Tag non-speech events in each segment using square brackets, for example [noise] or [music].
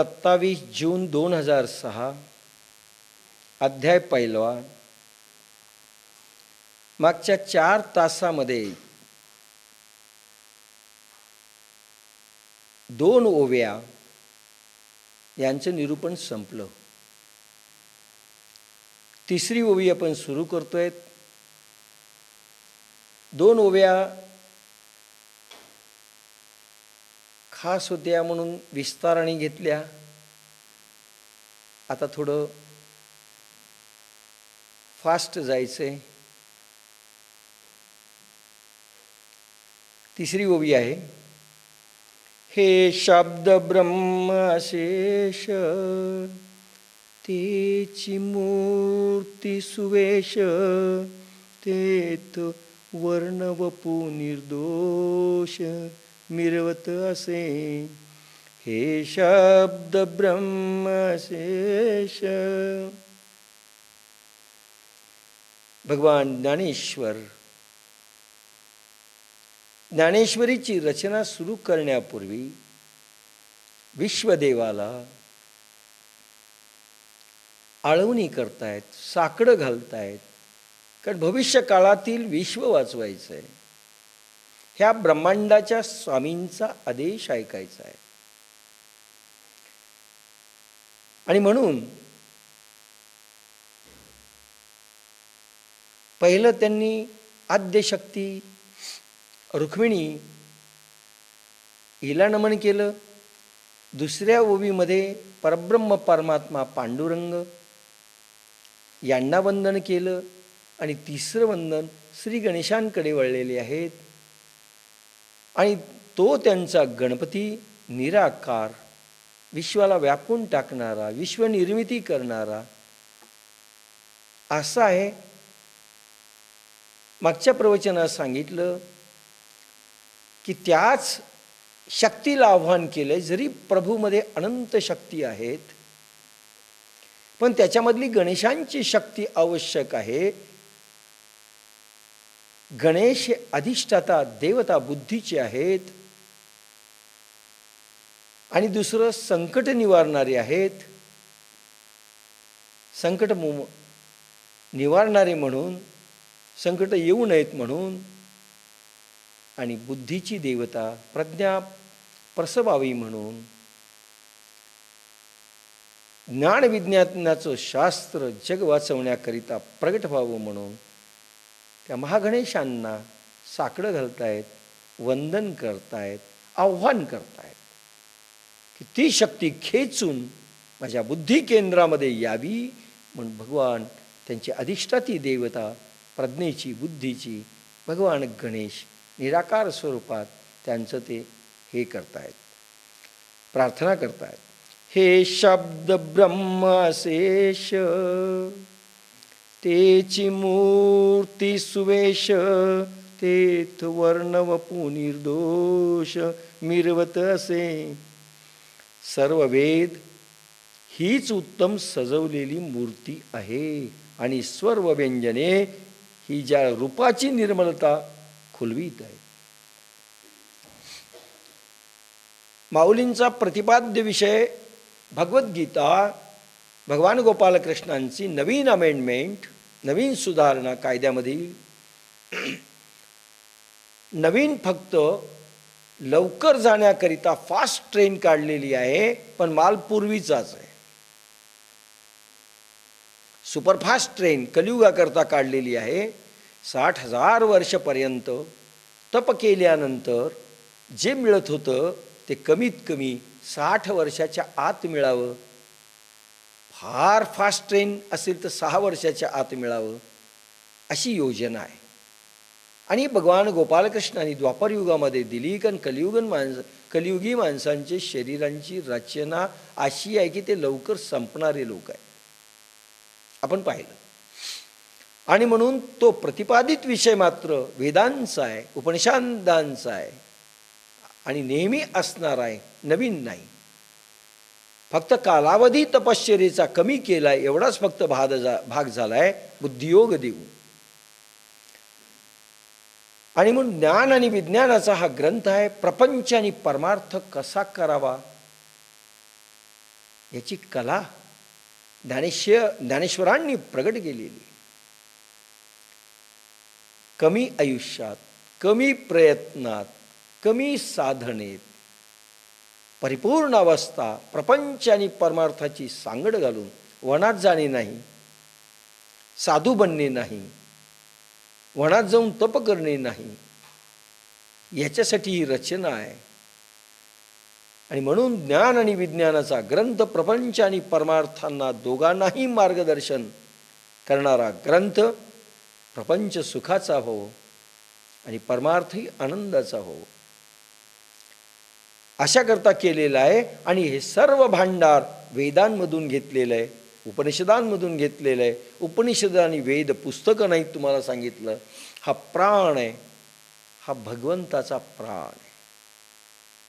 सत्तावीस जून दोन हजार सहा अध्याय पहिलवा. मागच्या चार तासामध्ये दोन ओव्या यांचं निरूपण संपलं. तिसरी ओवी आपण सुरू करतोय. दोन ओव्या खास होत्या म्हणून विस्ताराने घेतल्या. आता थोडं फास्ट जायचं आहे तिसरी ओवी आहे. हे शब्द ब्रह्म अशेष तेची मूर्ती सुवेश तेथ वर्णवपू निर्दोष मिरवत असे हे शब्द ब्रह्म अशेष भगवान ज्ञानेश्वर ज्ञानेश्वरीची रचना सुरू करण्यापूर्वी विश्वदेवाला आळवणी करतायत साकडं घालतायत कारण भविष्य काळातील विश्व वाचवायचं आहे ह्या ब्रह्मांडाच्या स्वामींचा आदेश ऐकायचा आहे. आणि म्हणून पहिलं त्यांनी आद्यशक्ती रुक्मिणी हिला नमन केलं. दुसऱ्या ओवीमध्ये परब्रह्म परमात्मा पांडुरंग यांना वंदन केलं. आणि तिसरं वंदन श्री गणेशांकडे वळलेले आहेत. आणि तो त्यांचा गणपती निराकार विश्वाला व्यापून टाकणारा विश्वनिर्मिती करणारा असा आहे. मागच्या प्रवचनात सांगितलं की त्याच शक्तीला आव्हान केलं जरी प्रभूमध्ये अनंत शक्ती आहेत पण त्याच्यामधली गणेशांची शक्ती आवश्यक आहे. गणेश हे अधिष्ठाता देवता बुद्धीचे आहेत. आणि दुसरं संकट निवारणारे आहेत. संकट मु निवारणारे म्हणून संकट येऊ नयेत म्हणून आणि बुद्धीची देवता प्रज्ञा प्रसवावी म्हणून. ज्ञानविज्ञानाचं शास्त्र जग वाचवण्याकरिता प्रगट व्हावं म्हणून त्या महागणेशांना साकडं घालतायत वंदन करतायत आव्हान करतायत की ती शक्ती खेचून माझ्या बुद्धी केंद्रामध्ये यावी म्हणून भगवान त्यांची अधिष्ठाती देवता प्रज्ञेची बुद्धीची भगवान गणेश निराकार स्वरूपात त्यांचं ते हे करतायत प्रार्थना करतायत. हे शब्द ब्रह्म शेष तेची मूर्ती सुवेश तेथ वर्णवपू निर्दोष मिरवत असे. सर्व वेद हीच उत्तम सजवलेली मूर्ती आहे आणि सर्व व्यंजने ही ज्या रूपाची निर्मलता खुलवीत आहे. माऊलींचा प्रतिपाद्य विषय भगवद्गीता भगवान गोपालकृष्णांची नवीन अमेंडमेंट नवीन सुधारणा कायद्यामधील नवीन फक्त लवकर जाण्याकरिता फास्ट ट्रेन काढलेली आहे पण माल पूर्वीचाच आहे. सुपरफास्ट ट्रेन कलियुगाकरता काढलेली आहे. साठ हजार वर्षपर्यंत तप केल्यानंतर जे मिळत होतं ते कमीत कमी साठ वर्षाच्या आत मिळावं. फार फास्ट ट्रेन असेल तर सहा वर्षाच्या आत मिळावं अशी योजना आहे. आणि भगवान गोपालकृष्णाने द्वापरयुगामध्ये दिली कारण कलियुगन माणस कलियुगी माणसांचे शरीरांची रचना अशी आहे की ते लवकर संपणारे लोक आहेत. आपण पाहिलं. आणि म्हणून तो प्रतिपादित विषय मात्र वेदांचा आहे उपनिषांदांचा आहे. आणि नेहमी असणार आहे नवीन नाही. फक्त कालावधी तपश्चर्येचा कमी केला एवढाच फक्त भाग जा भाग झाला आहे बुद्धियोग देऊ. आणि म्हणून ज्ञान आणि विज्ञानाचा हा ग्रंथ आहे प्रपंच आणि परमार्थ कसा करावा? याची कला ज्ञानेश्वर ज्ञानेश्वरांनी प्रगट केलेली. कमी आयुष्यात कमी प्रयत्नात कमी साधनेत परिपूर्ण अवस्था प्रपंच आणि परमार्थाची सांगड घालून वनात जाणे नाही साधू बनणे नाही वनात जाऊन तप करणे नाही याच्यासाठी ही रचना आहे. आणि म्हणून ज्ञान आणि विज्ञानाचा ग्रंथ प्रपंच आणि परमार्थांना दोघांनाही मार्गदर्शन करणारा ग्रंथ प्रपंच सुखाचा हो आणि परमार्थही आनंदाचा हो. अशाकरता केलेलं आहे आणि हे सर्व भांडार वेदांमधून घेतलेलं आहे उपनिषदांमधून घेतलेलं आहे. उपनिषद आणि वेद पुस्तकं नाहीत तुम्हाला सांगितलं. हा प्राण आहे. हा भगवंताचा प्राण आहे.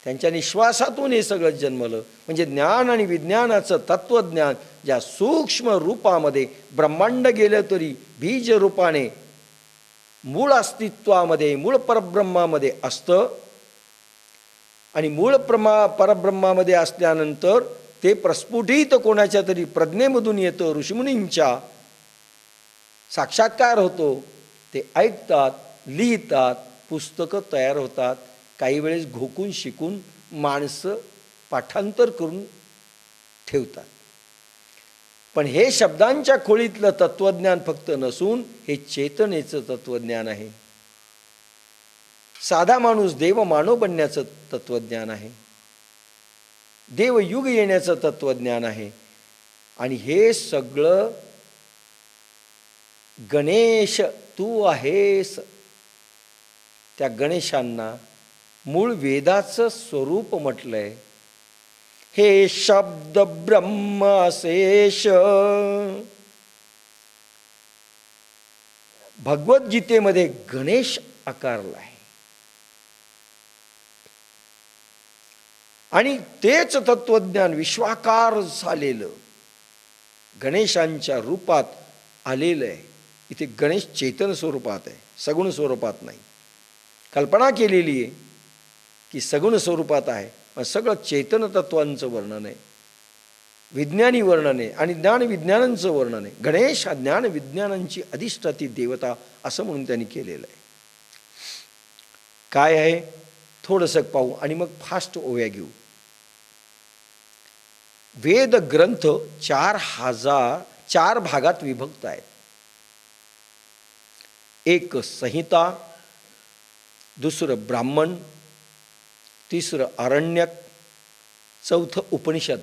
त्यांच्या निश्वासातून हे सगळं जन्मलं. म्हणजे ज्ञान आणि विज्ञानाचं तत्त्वज्ञान ज्या सूक्ष्म रूपामध्ये ब्रह्मांड गेलं तरी बीज रूपाने मूळ अस्तित्वामध्ये मूळ परब्रह्मामध्ये असतं. आणि मूळ प्रमा परब्रह्मामध्ये असल्यानंतर ते प्रस्फुटित कोणाच्या तरी प्रज्ञेमधून येतं ऋषीमुनींच्या. साक्षात्कार होतो ते ऐकतात लिहितात पुस्तकं तयार होतात. काही वेळेस घोकून शिकून माणसं पाठांतर करून ठेवतात. पण हे शब्दांच्या खोळीतलं तत्त्वज्ञान फक्त नसून हे चेतनेचं तत्त्वज्ञान आहे. साधा माणूस देव मानव बनण्याचं तत्वज्ञान आहे. देवयुग येण्याचं तत्वज्ञान आहे. आणि हे सगळं गणेश तू आहेस. त्या गणेशांना मूळ वेदाचं स्वरूप म्हटलंय. हे शब्द ब्रह्म अशेष. भगवद्गीतेमध्ये गणेश आकारला आणि तेच तत्वज्ञान विश्वाकार झालेलं गणेशांच्या रूपात आलेलं आहे. इथे गणेश चेतन स्वरूपात आहे सगुण स्वरूपात नाही. कल्पना केलेली आहे की सगुण स्वरूपात आहे पण सगळं चेतन तत्वांचं वर्णन आहे. विज्ञानी वर्णन आहे आणि ज्ञान विज्ञानांचं वर्णन आहे. गणेश हा ज्ञान विज्ञानांची अधिष्ठाती देवता असं म्हणून त्यांनी केलेलं आहे. काय आहे? थोडंसं पाहू आणि मग फास्ट ओव्या घेऊ. वेद ग्रंथ चार हजार चार भागात विभक्त आहेत. एक संहिता दुसरं ब्राह्मण तिसरं आरण्यक चौथं उपनिषद.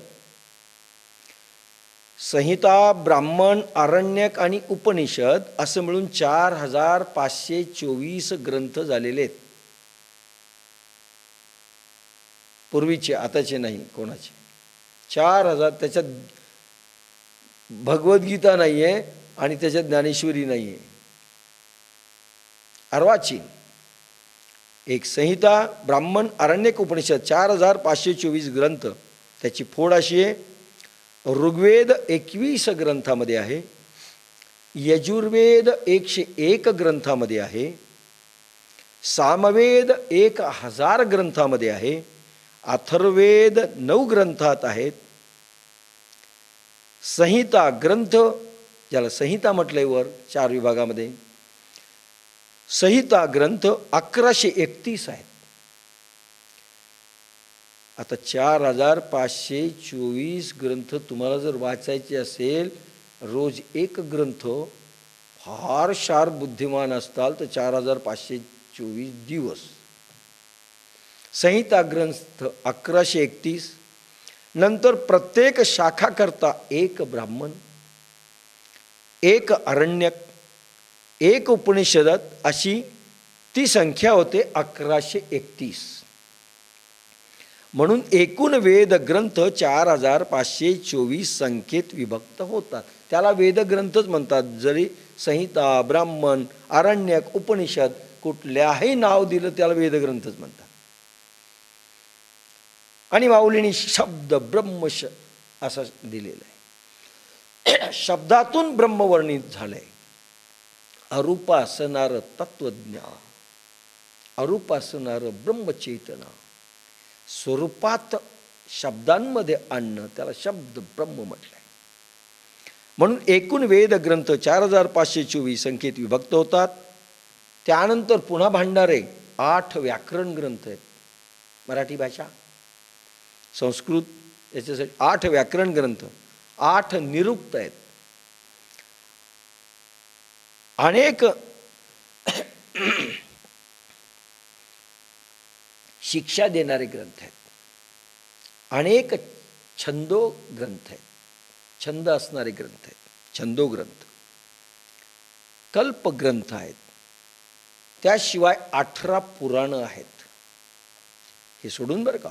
संहिता ब्राह्मण आरण्यक आणि उपनिषद असं मिळून चार हजार पाचशे चोवीस ग्रंथ झालेले आहेत. पूर्वीचे आताचे नाही कोणाचे? चार हजार त्याच्यात भगवद्गीता नाही आहे आणि त्याच्यात ज्ञानेश्वरी नाही आहे अर्वाचीन. एक संहिता ब्राह्मण अरण्यक उपनिषद चार हजार पाचशे चोवीस ग्रंथ. त्याची फोड अशी आहे. ऋग्वेद एकवीस ग्रंथामध्ये आहे. यजुर्वेद एकशे एक ग्रंथामध्ये आहे. सामवेद एक हजार ग्रंथामध्ये आहे. अथर्वेद नऊ ग्रंथात आहेत. संहिता ग्रंथ ज्याला संहिता म्हटलंय वर चार विभागामध्ये. संहिता ग्रंथ अकराशे एकतीस आहेत. आता चार हजार पाचशे चोवीस ग्रंथ तुम्हाला जर वाचायचे असेल रोज एक ग्रंथ फार शार बुद्धिमान असताल तर चार हजार पाचशे चोवीस दिवस. संहिता ग्रंथ अकराशे एकतीस नंतर प्रत्येक शाखा करता एक ब्राह्मण एक अरण्यक एक उपनिषदात अशी ती संख्या होते अकराशे एकतीस. म्हणून एकूण वेद ग्रंथ चार हजार पाचशे चोवीस संख्येत विभक्त होतात. त्याला वेदग्रंथच म्हणतात. जरी संहिता ब्राह्मण आरण्यक उपनिषद कुठल्याही नाव दिलं त्याला वेदग्रंथच म्हणतात. आणि माऊलीने शब्द ब्रह्मश असं दिलेलं आहे. [clears throat] शब्दातून ब्रह्मवर्णित झालंय. अरूप असणारं तत्वज्ञान अरूप असणारं ब्रह्मचेतना. स्वरूपात शब्दांमध्ये आणणं त्याला शब्द ब्रह्म म्हटलं आहे म्हणून एकूण वेद ग्रंथ चार हजार पाचशे चोवीस संख्येत विभक्त होतात. त्यानंतर पुन्हा भांडारे आठ व्याकरण ग्रंथ आहेत. मराठी भाषा. संस्कृत याच्यासाठी आठ व्याकरण ग्रंथ आठ निरुक्त आहेत. अनेक शिक्षा देणारे ग्रंथ आहेत. अनेक छंदो ग्रंथ आहेत. छंद असणारे ग्रंथ आहेत. छंदो ग्रंथ. कल्पग्रंथ आहेत. त्याशिवाय अठरा पुराणं आहेत. हे सोडून बरं का?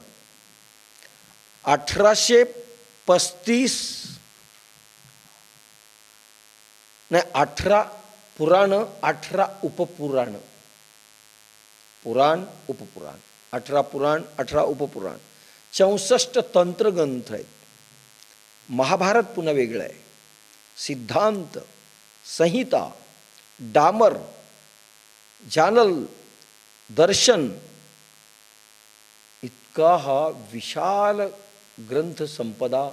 अठराशे पस्तीस नाही अठरा पुराणं अठरा उपपुराणं. पुराण उपपुराण. अठरा पुराण अठरा उपपुराण. चौसष्ट तंत्रग्रंथ आहेत. महाभारत पुन्हा वेगळं आहे. सिद्धांत संहिता डामर जानल दर्शन. इतका हा विशाल ग्रंथ संपदा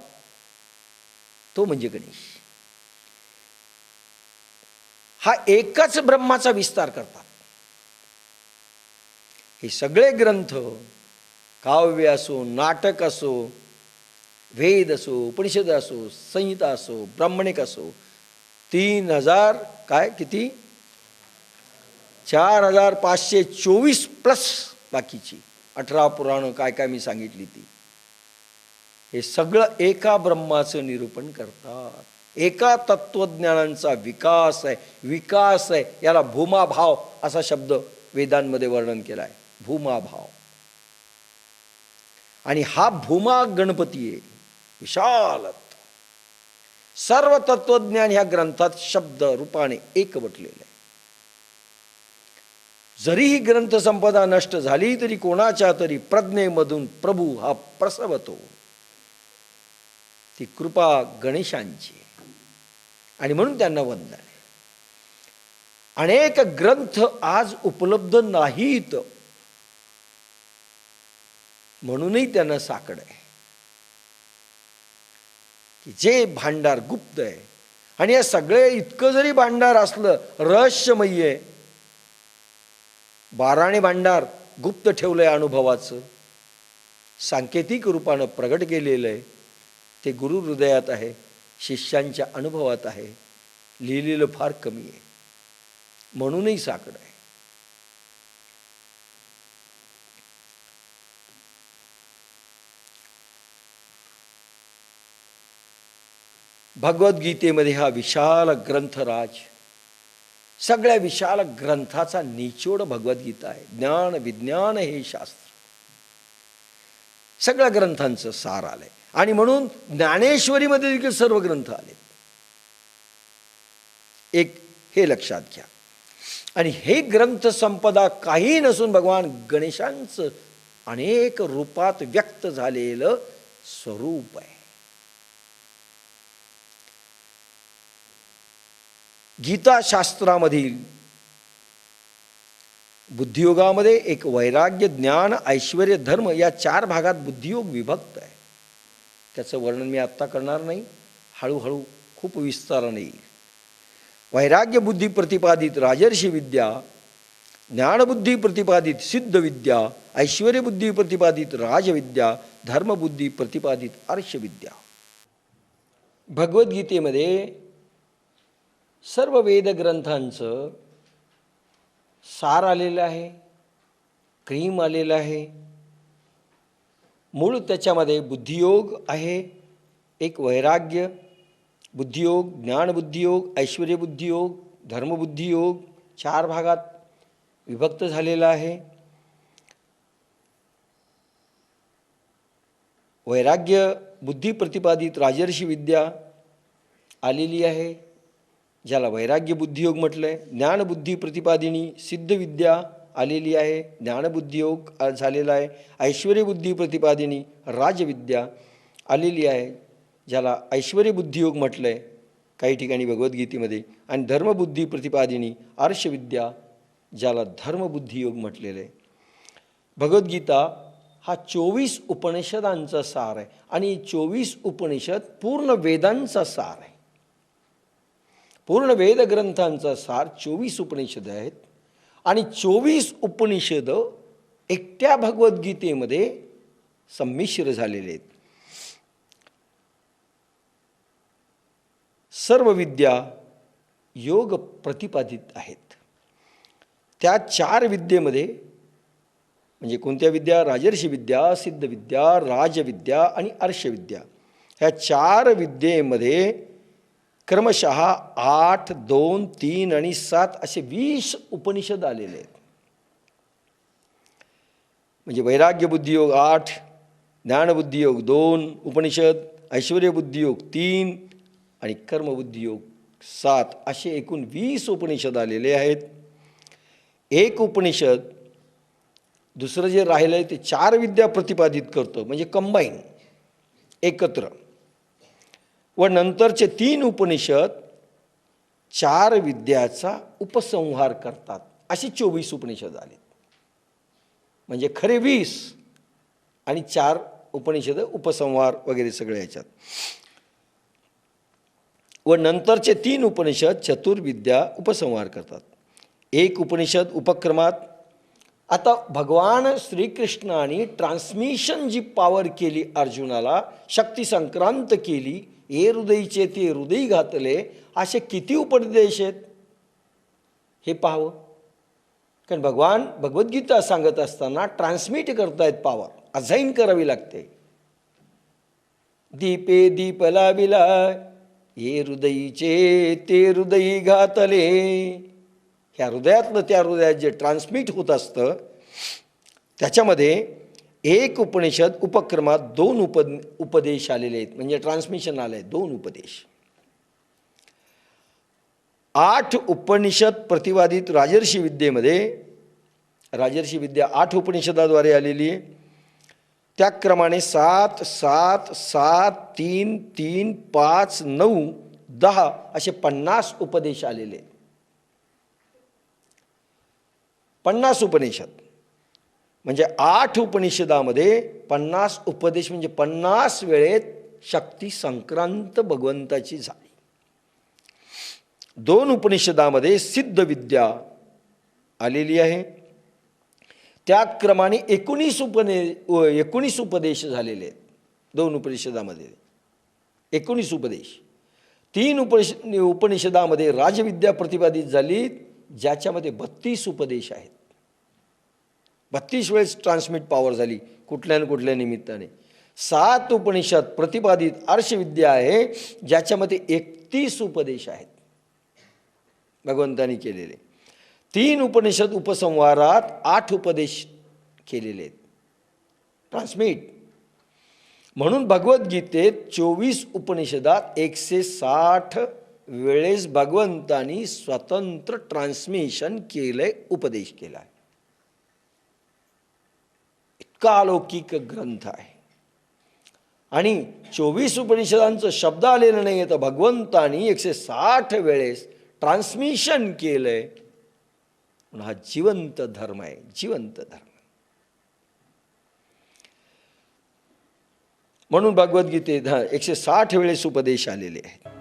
तो म्हणजे गणेश. हा एकच ब्रह्माचा विस्तार करतात. हे सगळे ग्रंथ काव्य असो नाटक असो वेद असो उपनिषद असो संहिता असो ब्राह्मणिक असो तीन हजार काय किती? चार हजार पाचशे चोवीस प्लस बाकीची. अठरा पुराणं काय काय मी सांगितली ती. हे सगळं एका ब्रह्माचं निरूपण करतात. एका तत्वज्ञानांचा विकास आहे विकास आहे याला भूमाभाव असा शब्द वेदांमध्ये वर्णन केला आहे भूमाभाव. आणि हा भूमा गणपती आहे. विशाल सर्व तत्वज्ञान ह्या ग्रंथात शब्द रूपाने एकवटलेलं. आहे जरी ही ग्रंथसंपदा नष्ट झाली तरी कोणाच्या तरी प्रज्ञेमधून प्रभू हा प्रसवतो. ती कृपा गणेशांची. आणि म्हणून त्यांना वंदन. अनेक ग्रंथ आज उपलब्ध नाहीत. म्हणूनही त्यांना साकड आहे. की जे भांडार गुप्त आहे. आणि या सगळे इतकं जरी भांडार असलं रहस्यमयी आहे. बाराणे भांडार गुप्त ठेवलंय अनुभवाचं. सांकेतिक रूपानं प्रगट केलेलं आहे. ते गुरु हृदयात आहे शिष्यांच्या अनुभवात आहे लिहिलेलं फार कमी आहे. म्हणूनही साकड आहे. भगवद्गीतेमध्ये हा विशाल ग्रंथराज सगळ्या विशाल ग्रंथाचा निचोड भगवद्गीता आहे. ज्ञान विज्ञान हे शास्त्र. सगळ्या ग्रंथांचं सार आलंय. आणि म्हणून ज्ञानेश्वरीमध्ये देखील सर्व ग्रंथ आले. एक हे लक्षात घ्या. आणि हे ग्रंथ संपदा काही नसून भगवान गणेशांचं अनेक रूपात व्यक्त झालेलं स्वरूप आहे. गीताशास्त्रामधील बुद्धियोगामध्ये एक वैराग्य ज्ञान ऐश्वर धर्म या चार भागात बुद्धियोग विभक्त आहे. त्याचं वर्णन मी आत्ता करणार नाही. हळूहळू खूप विस्ताराने येईल. वैराग्य बुद्धी प्रतिपादित राजर्षी विद्या ज्ञानबुद्धी प्रतिपादित सिद्ध विद्या ऐश्वर्यबुद्धी प्रतिपादित राजविद्या धर्मबुद्धी प्रतिपादित अर्षविद्या भगवद्गीतेमध्ये सर्व वेदग्रंथांचं सार आलेलं आहे क्रीम आलेलं आहे मूळ त्याच्यामध्ये बुद्धियोग आहे एक वैराग्य बुद्धियोग ज्ञानबुद्धियोग ऐश्वर्यबुद्धियोग धर्मबुद्धियोग चार भागात विभक्त झालेला आहे. वैराग्य बुद्धी प्रतिपादित राजर्षी विद्या आलेली आहे ज्याला वैराग्य बुद्धियोग म्हटलं आहे ज्ञानबुद्धी प्रतिपादिनी सिद्ध विद्या आलेली आहे. ज्ञानबुद्धियोग झालेला आहे. ऐश्वर्यबुद्धी प्रतिपादिनी राजविद्या आलेली आहे. ज्याला ऐश्वर्यबुद्धियोग म्हटलं आहे काही ठिकाणी भगवद्गीतेमध्ये. आणि धर्मबुद्धी प्रतिपादिनी आर्षविद्या ज्याला धर्मबुद्धियोग म्हटलेलं आहे. भगवद्गीता हा चोवीस उपनिषदांचा सार आहे. आणि चोवीस उपनिषद पूर्ण वेदांचा सार आहे. पूर्ण वेदग्रंथांचा सार चोवीस उपनिषद आहेत. आणि चोवीस उपनिषद एकट्या भगवद्गीतेमध्ये संमिश्र झालेले आहेत. सर्व विद्या योग प्रतिपादित आहेत. त्या चार विद्येमध्ये म्हणजे कोणत्या विद्या? राजर्षी विद्या सिद्ध विद्या राजविद्या आणि अर्षविद्या. ह्या चार विद्येमध्ये क्रमशः आठ दोन तीन आणि सात असे वीस उपनिषद आलेले आहेत. म्हणजे वैराग्य बुद्धियोग आठ ज्ञानबुद्धियोग दोन उपनिषद ऐश्वर्यबुद्धियोग तीन आणि कर्मबुद्धियोग सात असे एकूण वीस उपनिषद आलेले आहेत. एक उपनिषद दुसरं जे राहिलं आहे ते चार विद्या प्रतिपादित करतं म्हणजे कंबाईन एकत्र. व नंतरचे तीन उपनिषद चार विद्याचा उपसंहार करतात. अशी चोवीस उपनिषद आले. म्हणजे खरे वीस आणि चार उपनिषद उपसंहार वगैरे सगळे याच्यात. व नंतरचे तीन उपनिषद चतुर्विद्या उपसंहार करतात. एक उपनिषद उपक्रमात आता भगवान श्रीकृष्णाने ट्रान्समिशन जी पॉवर केली अर्जुनाला शक्ती संक्रांत केली ए हृदयीचे ते हृदय घातले असे किती उपदेश आहेत? हे पाहावं. कारण भगवान भगवद्गीता सांगत असताना ट्रान्समिट करतायत पावर अझाईन करावी लागते. दीपे दीप लाविला हे हृदयीचे ते हृदयी घातले. ह्या हृदयातलं त्या हृदयात जे ट्रान्समिट होत असतं त्याच्यामध्ये एक उपनिषद उपक्रमात दोन उपद उपदेश आलेले आहेत. म्हणजे ट्रान्समिशन आलं आहे दोन उपदेश. आठ उपनिषद प्रतिवादित राजर्षी विद्येमध्ये राजर्षी विद्या आठ उपनिषदाद्वारे आलेली आहे. त्याक्रमाने सात सात सात तीन तीन पाच नऊ दहा असे पन्नास उपदेश आलेले आहेत. पन्नास उपनिषद. म्हणजे आठ उपनिषदामध्ये पन्नास उपदेश म्हणजे पन्नास वेळेत शक्ती संक्रांत भगवंताची झाली. दोन उपनिषदामध्ये सिद्ध विद्या आलेली आहे. त्या क्रमाने एकोणीस उपने एकोणीस उपदेश झालेले आहेत. दोन उपनिषदामध्ये. एकोणीस उपदेश. तीन उपनिष उपनिषदामध्ये राजविद्या प्रतिपादित झाली ज्याच्यामध्ये बत्तीस उपदेश आहेत. बत्तीस वेळेस ट्रान्समिट पॉवर झाली कुठल्या न कुठल्या निमित्ताने. सात उपनिषद प्रतिपादित आर्षविद्या आहे ज्याच्यामध्ये एकतीस उपदेश आहेत. भगवंतानी केलेले. तीन उपनिषद उपसंहारात आठ उपदेश केलेले आहेत. ट्रान्समिट म्हणून भगवद्गीतेत चोवीस उपनिषदात एकशे साठ वेळेस भगवंतानी स्वतंत्र ट्रान्समिशन केलंय उपदेश केला आहे. इतका अलौकिक ग्रंथ आहे. आणि चोवीस उपनिषदांचं शब्द आलेलं नाही आहे तर भगवंतानी एकशे साठ वेळेस ट्रान्समिशन केलंय. आहे हा जिवंत धर्म आहे जिवंत धर्म. म्हणून भगवद्गीतेत एकशे साठ वेळेस उपदेश आलेले आहेत.